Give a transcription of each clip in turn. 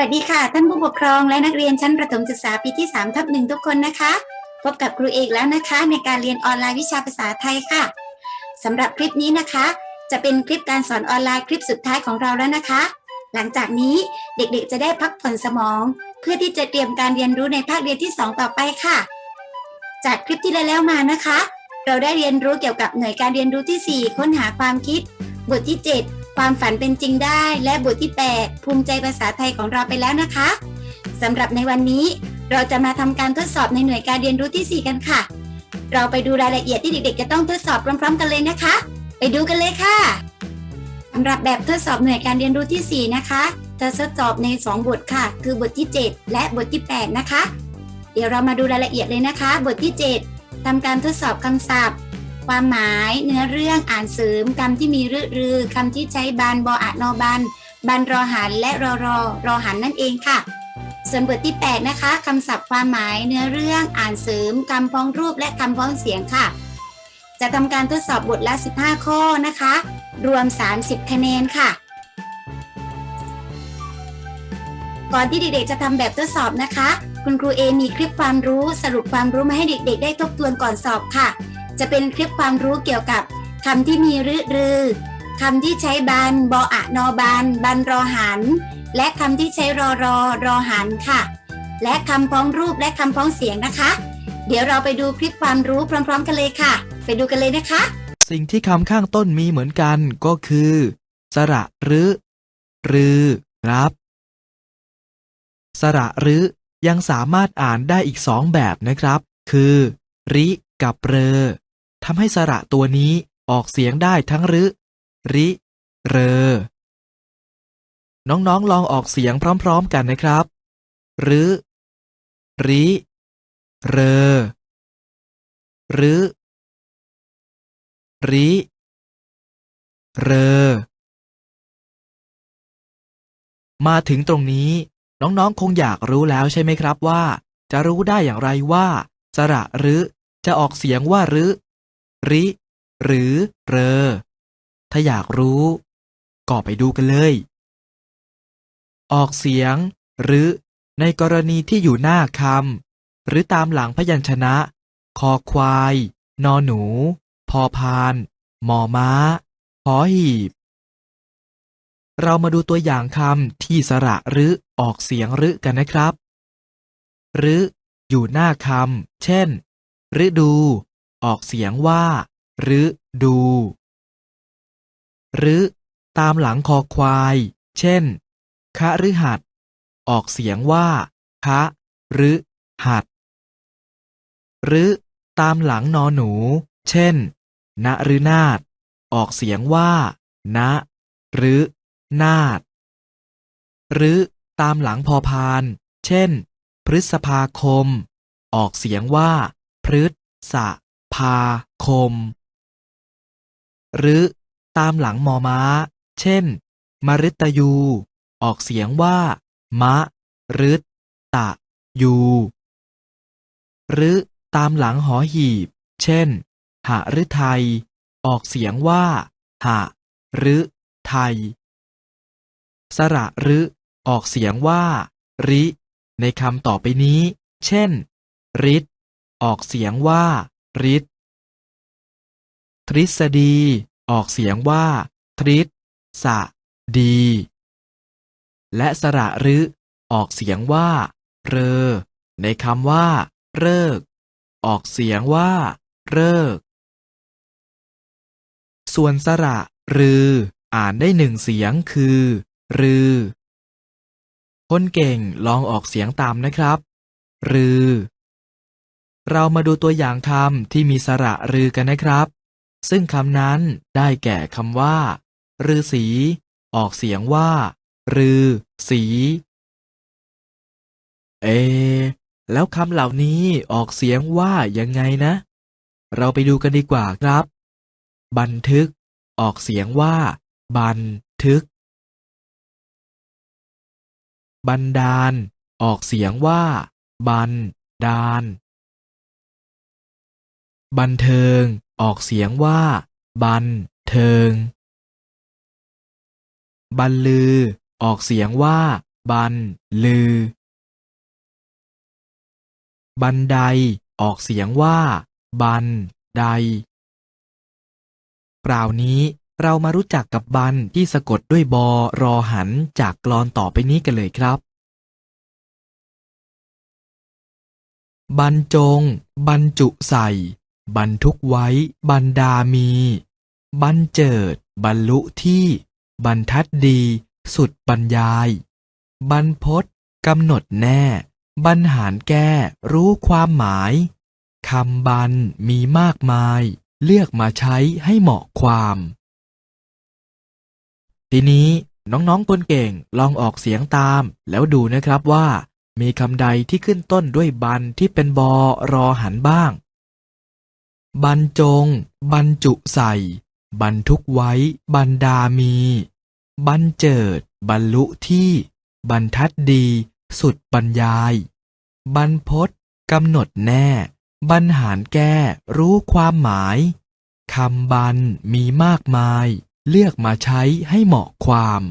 วัสดีค่ะ ท่านผู้ปกครองและนักเรียนชั้นประถมศึกษาปีที่3ทับหนึ่งทุกคนนะคะ พบกับครูเอกแล้วนะคะ ในการเรียนออนไลน์วิชาภาษาไทยค่ะสำหรับคลิปนี้นะคะ จะเป็นคลิปการสอนออนไลน์คลิปสุดท้ายของเราแล้วนะคะ หลังจากนี้เด็กๆ จะได้พักผ่อนสมอง เพื่อที่จะเตรียมการเรียนรู้ในภาคเรียนที่ 2 ต่อไปค่ะ จากคลิปที่แล้วมานะคะ เราได้เรียนรู้เกี่ยวกับหน่วยการเรียนรู้ที่ 4 ค้นหาความคิด บทที่ 7 ความฝันเป็นจริงได้ และบทที่ 8 ภูมิใจภาษาไทยของเราไปแล้วนะคะสำหรับในวันนี้เราจะมาทำการทดสอบในหน่วยการเรียนรู้ที่ 4 กันค่ะ เราไปดูรายละเอียดที่เด็กๆ จะต้องทดสอบพร้อม ๆ กันเลยนะคะ ไปดูกันเลยค่ะสำหรับแบบทดสอบหน่วยการเรียนรู้ที่ 4 นะคะ จะทดสอบใน 2 บทค่ะ คือบทที่ 7 และบทที่ 8 นะคะ เดี๋ยวเรามาดูรายละเอียดเลยนะคะ บทที่ 7ทำการทดสอบคำศัพท์ ความหมายเนื้อเรื่องอ่านเสริมคำที่มีรือรือคำที่ใช้บานบออะนอบันบันรอหันและรอรอรอหันนั่นเองค่ะ ส่วนบทที่ 8 นะคะคำศัพท์ความหมายเนื้อเรื่องอ่านเสริมคำพ้องรูปและคำพ้องเสียงค่ะ จะทำการทดสอบบทละ 15 ข้อนะคะ รวม 30 คะแนนค่ะ ก่อนที่เด็กๆจะทำแบบทดสอบนะคะ คุณครูเอมีคลิปความรู้สรุปความรู้มาให้เด็กๆ ได้ทบทวนก่อนสอบค่ะ จะเป็นคลิปความรู้เกี่ยวกับคำที่มีรือรือ คำที่ใช้บันบออะนอบันบันรอหัน และคำที่ใช้รอรอรอหันค่ะ และคำพ้องรูปและคำพ้องเสียงนะคะ เดี๋ยวเราไปดูคลิปความรู้พร้อม ๆ กันเลยค่ะ ไปดูกันเลยนะคะ สิ่งที่คำข้างต้นมีเหมือนกันก็คือ สระหรือรือครับ สระหรือยังสามารถอ่านได้อีกสองแบบนะครับ คือ ริ กับเร ทำให้สระตัวนี้ออกเสียงได้ทั้งรึ ริ เรอ น้องๆลองออกเสียงพร้อมๆกันนะครับ รึริ เรอ รึ ริ เรอ มาถึงตรงนี้ น้องๆ คงอยากรู้แล้วใช่ไหมครับว่า จะรู้ได้อย่างไรว่า สระรือจะออกเสียงว่ารึ ริ หรือ เรอ ถ้าอยากรู้ ก็ไปดูกันเลย ออกเสียง หรือ ในกรณีที่อยู่หน้าคำหรือตามหลังพยัญชนะ คอควาย นอหนู พอพานหมอม้า หอหีบ เรามาดูตัวอย่างคำที่สระหรือออกเสียงหรือกันนะครับ หรือ อยู่หน้าคำ เช่น ฤดู ออกเสียงว่าหรือดูหรือตามหลังคอควาย เช่นคะหรือหัดออกเสียงว่าคะหรือหัดหรือตามหลังนอหนู เช่นณหรือนาดออกเสียงว่าณหรือนาดหรือตามหลังพอพาน เช่น พฤษภาคม ออกเสียงว่า พฤษ ภาคม หรือตามหลังมอม้า เช่นมฤตยู ออกเสียงว่า มะฤตตะยู หรือตามหลังหอหีบ เช่นหฤทัย ออกเสียงว่า หะหรือไทย สระรือออกเสียงว่า ริ ในคำต่อไปนี้ เช่นริดออกเสียงว่า ริดทฤษฎี ออกเสียงว่า ทริสะ ดี และสระรือออกเสียงว่า เรอ ในคำว่า เลิก ออกเสียงว่า เลิก ส่วนสระรือ อ่านได้หนึ่งเสียงคือ รือ คนเก่งลองออกเสียงตามนะครับ รือ เรามาดูตัวอย่างคำที่มีสระรือกันนะครับ ซึ่งคำนั้นได้แก่คำว่ารือสีออกเสียงว่ารือสีเอ แล้วคำเหล่านี้ออกเสียงว่ายังไงนะ เราไปดูกันดีกว่าครับ บันทึก ออกเสียงว่า บันทึก บันดาล ออกเสียงว่า บันดาล บันเทิง ออกเสียงว่า บัน เทิงบันลือ ออกเสียงว่า บัน ลือ บันได ออกเสียงว่า บัน ไดคราวนี้เรามารู้จักกับบันที่สะกดด้วยบอรอหันจากกลอนต่อไปนี้กันเลยครับ บรรจง บรรจุใส่ บรรทุกไว้บรรดามีบรรเจิด บรรลุที่ บรรทัดดี สุดบรรยาย บรรพศกำหนดแน่ บรรหารแก้รู้ความหมาย คำบรรมีมากมาย เลือกมาใช้ให้เหมาะความ ทีนี้น้องๆคนเก่งลองออกเสียงตาม แล้วดูนะครับว่า มีคำใดที่ขึ้นต้นด้วยบันที่เป็นบอรอหันบ้าง บรรจง บรรจุใส่ บรรทุกไว้ บรรดามี บรรเจิด บรรลุที่ บรรทัดดี สุดบรรยาย บรรพศกำหนดแน่ บรรหารแก้รู้ความหมาย คำบรรมีมากมาย เลือกมาใช้ให้เหมาะความ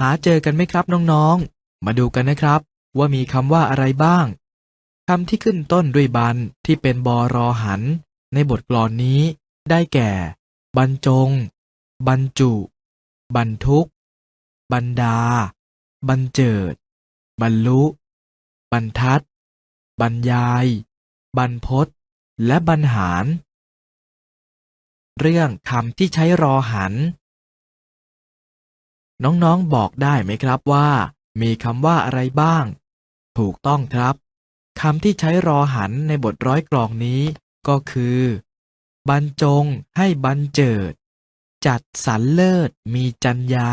หาเจอกันไหมครับน้องๆ มาดูกันนะครับ ว่ามีคำว่าอะไรบ้างคำที่ขึ้นต้นด้วยบันที่เป็นบอรอหัน ในบทกลอนนี้ ได้แก่ บรรจง บรรจุ บรรทุก บรรดา บรรเจิด บรรลุ บรรทัด บรรยาย บรรพศและบรรหาร เรื่องคำที่ใช้รอหัน น้องๆบอกได้ไหมครับว่า มีคำว่าอะไรบ้าง ถูกต้องครับ คำที่ใช้รอหันในบทร้อยกลองนี้ ก็คือ บรรจงให้บรรเจิด จัดสรรเลิศมีจัญญา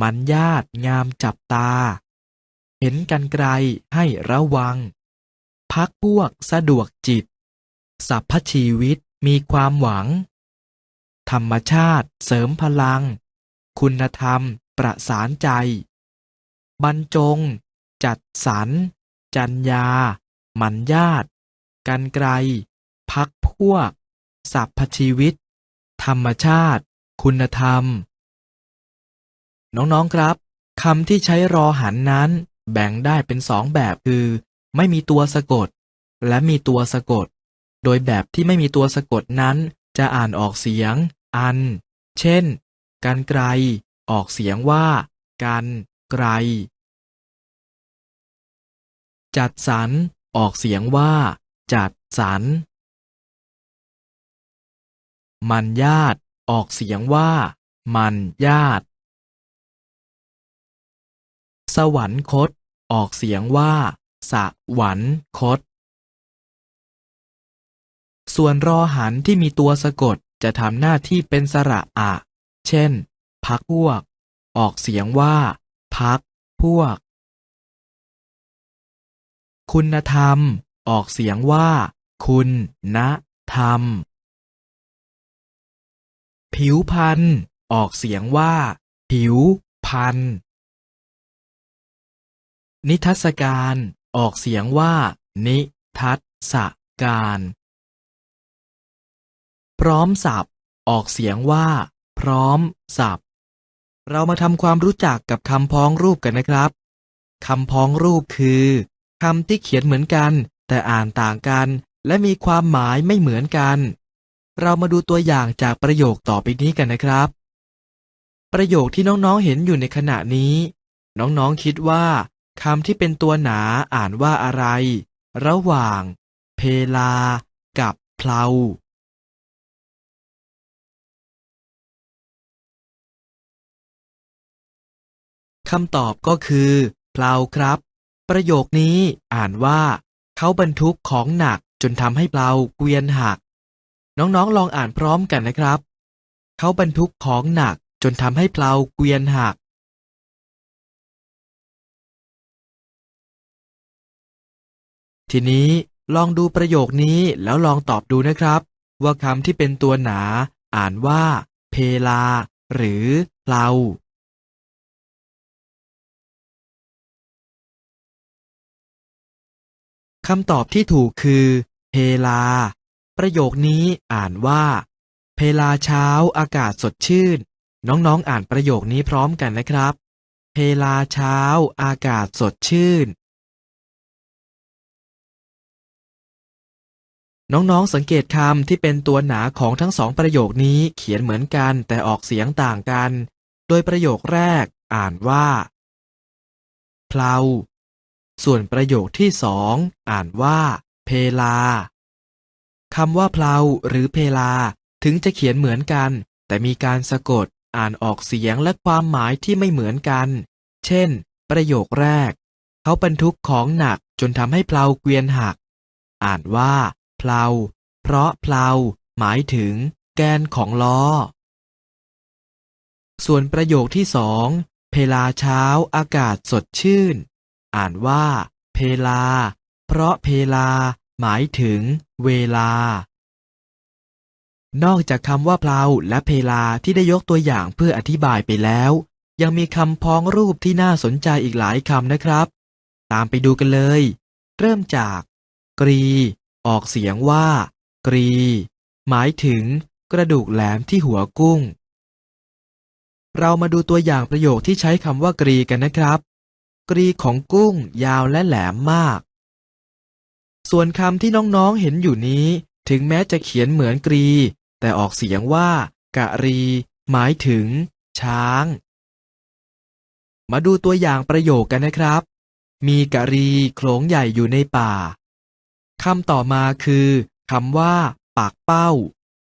มันญาติงามจับตา เห็นกันไกลให้ระวัง พักพวกสะดวกจิตสัพพชีวิตมีความหวัง ธรรมชาติเสริมพลัง คุณธรรมประสานใจ บรรจง จัดสรร จัญญา หมันญาติกันไกล พักพวก สัพพชีวิต ธรรมชาติ คุณธรรม น้อง ๆ ครับคำที่ใช้รอหันนั้น แบ่งได้เป็นสองแบบคือ ไม่มีตัวสะกด และมีตัวสะกด โดยแบบที่ไม่มีตัวสะกดนั้น จะอ่านออกเสียง อัน เช่น กันไกล ออกเสียงว่า กัน ไกล จัดสรร ออกเสียงว่า จัดสรร มันญาติ ออกเสียงว่า มันญาติ สวรรคต ออกเสียงว่า สวรรคต ส่วนรอหันที่มีตัวสะกดจะทำหน้าที่เป็นสระอะ เช่น พักพวก ออกเสียงว่า พักพวก คุณธรรม ออกเสียงว่า คุณณธรรม ผิวพันธ์ออกเสียงว่า ผิวพันธ์นิทรรศการออกเสียงว่า นิทัศการ พร้อมสับออกเสียงว่า พร้อมสับเรามาทำความรู้จักกับคำพ้องรูปกันนะครับ คำพ้องรูปคือ คำที่เขียนเหมือนกัน แต่อ่านต่างกัน และมีความหมายไม่เหมือนกัน เรามาดูตัวอย่างจากประโยคต่อไปนี้กันนะครับ ประโยคที่น้องๆเห็นอยู่ในขณะนี้ น้องๆคิดว่าคำที่เป็นตัวหนาอ่านว่าอะไร ระหว่าง เพลา กับเพลาคำตอบก็คือเพลาครับ ประโยคนี้อ่านว่า เขาบรรทุกของหนักจนทำให้เพลาเกวียนหัก น้องๆลองอ่านพร้อมกันนะครับ เขาบรรทุกของหนักจนทำให้เพลาเกวียนหักทีนี้ลองดูประโยคนี้แล้วลองตอบดูนะครับ ว่าคำที่เป็นตัวหนา อ่านว่า เพลา หรือเพลา คำตอบที่ถูกคือ เพลา ประโยคนี้อ่านว่า เพลาเช้าอากาศสดชื่น น้องๆอ่านประโยคนี้พร้อมกันนะครับ เพลาเช้าอากาศสดชื่น น้องๆสังเกตคำที่เป็นตัวหนาของทั้งสองประโยคนี้เขียนเหมือนกันแต่ออกเสียงต่างกัน โดยประโยคแรกอ่านว่าเพลา ส่วนประโยคที่สองอ่านว่า เพลาคำว่าเพลาหรือเพลา ถึงจะเขียนเหมือนกัน แต่มีการสะกด อ่านออกเสียงและความหมายที่ไม่เหมือนกัน เช่น ประโยคแรก เขาบรรทุกของหนักจนทำให้เพลาเกวียนหัก อ่านว่า เพลา เพราะเพลา หมายถึง แกนของล้อ ส่วนประโยคที่สองเพลาเช้าอากาศสดชื่น อ่านว่า เพลา เพราะเพลา หมายถึง เวลา นอกจากคำว่าเพลาและเพลาที่ได้ยกตัวอย่างเพื่ออธิบายไปแล้ว ยังมีคำพ้องรูปที่น่าสนใจอีกหลายคำนะครับ ตามไปดูกันเลย เริ่มจาก กรี ออกเสียงว่า กรี หมายถึง กระดูกแหลมที่หัวกุ้งเรามาดูตัวอย่างประโยคที่ใช้คำว่ากรีกันนะครับ กรีของกุ้งยาวและแหลมมาก ส่วนคำที่น้องๆเห็นอยู่นี้ ถึงแม้จะเขียนเหมือนกรี แต่ออกเสียงว่า กะรี หมายถึง ช้าง มาดูตัวอย่างประโยคกันนะครับ มีกะรีโขลงใหญ่อยู่ในป่าคำต่อมาคือคำว่า ปากเป้า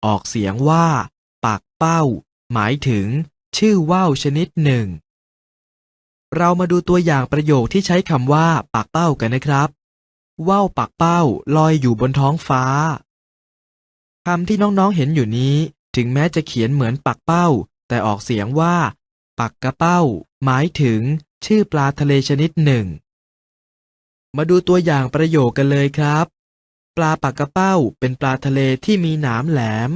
ออกเสียงว่า ปากเป้า หมายถึง ชื่อว่าวชนิดหนึ่ง เรามาดูตัวอย่างประโยคที่ใช้คำว่า ปากเป้ากันนะครับ ว่าวปากเป้าลอยอยู่บนท้องฟ้าคำที่น้องๆเห็นอยู่นี้ ถึงแม้จะเขียนเหมือนปักเป้า แต่ออกเสียงว่า ปักกระเป้า หมายถึง ชื่อปลาทะเลชนิดหนึ่ง มาดูตัวอย่างประโยคกันเลยครับ ปลาปักกระเป้าเป็นปลาทะเลที่มีหนามแหลม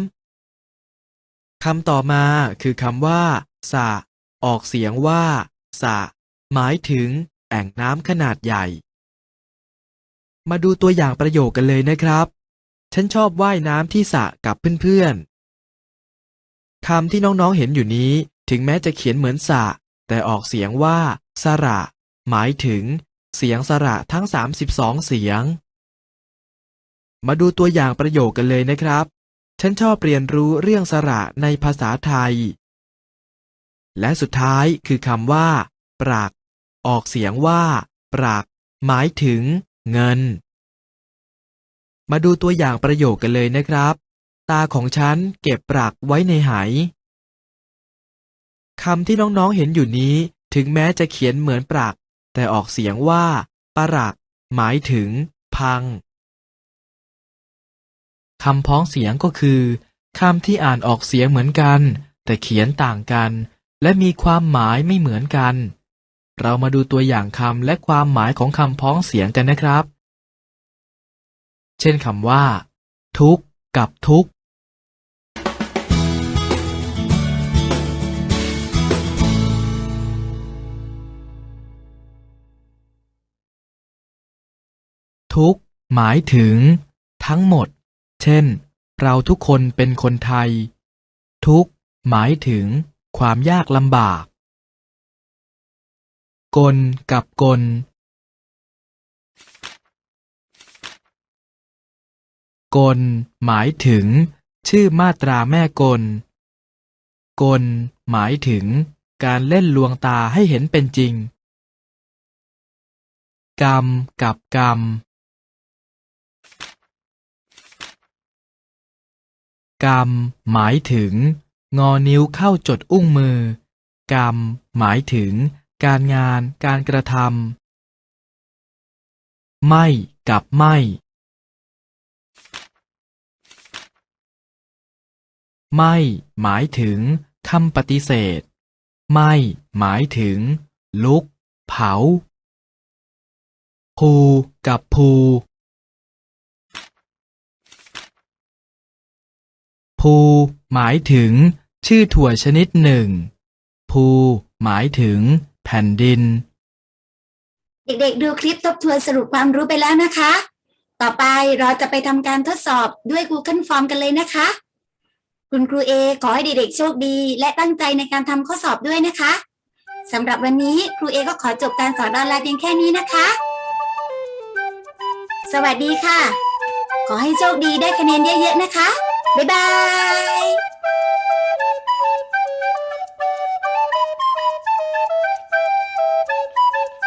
คำต่อมาคือคำว่าสะออกเสียงว่าสะ หมายถึง แอ่งน้ำขนาดใหญ่ มาดูตัวอย่างประโยคกันเลยนะครับ ฉันชอบว่ายน้ำที่สระกับเพื่อนๆคำที่น้องๆเห็นอยู่นี้ ถึงแม้จะเขียนเหมือนสระแต่ออกเสียงว่าสระ หมายถึง เสียงสระทั้ง 32 เสียง มาดูตัวอย่างประโยคกันเลยนะครับ ฉันชอบเรียนรู้เรื่องสระในภาษาไทย และสุดท้ายคือคำว่า ปรัก ออกเสียงว่า ปรัก หมายถึง เงิน มาดูตัวอย่างประโยคกันเลยนะครับ ตาของฉันเก็บปรักไว้ในไหคำที่น้องๆเห็นอยู่นี้ ถึงแม้จะเขียนเหมือนปรัก แต่ออกเสียงว่า ปรัก หมายถึง พังคำพ้องเสียงก็คือคำที่อ่านออกเสียงเหมือนกัน แต่เขียนต่างกัน และมีความหมายไม่เหมือนกัน เรามาดูตัวอย่างคำและความหมายของคำพ้องเสียงกันนะครับ เช่นคำว่า ทุกข์กับทุกข์ทุกข์หมายถึง ทั้งหมด เช่น เราทุกคนเป็นคนไทย ทุกข์หมายถึง ความยากลำบาก กลกับกลกลหมายถึง ชื่อมาตราแม่กล กลหมายถึง การเล่นลวงตาให้เห็นเป็นจริง กรรมกับกรรม กรรมหมายถึง งอนิ้วเข้าจดอุ้งมือ กรรมหมายถึง การงาน การกระทำ ไม่ กับไม่ ไม่ หมายถึงคำปฏิเสธ ไม่ หมายถึง ลุก เผา ภู กับภูภูหมายถึง ชื่อถั่วชนิดหนึ่ง ภูหมายถึง แผ่นดิน เด็กๆ ดูคลิปทบทวนสรุปความรู้ไปแล้วนะคะ ต่อไปเราจะไปทำการทดสอบด้วย Google Form กันเลยนะคะ คุณครูเอขอให้เด็กๆ โชคดี และตั้งใจในการทำข้อสอบด้วยนะคะสำหรับวันนี้ครูเอก็ขอจบการสอนออนไลน์เพียงแค่นี้นะคะ สวัสดีค่ะ ขอให้โชคดีได้คะแนนเยอะๆนะคะ บ๊ายบาย beep, beep, beep.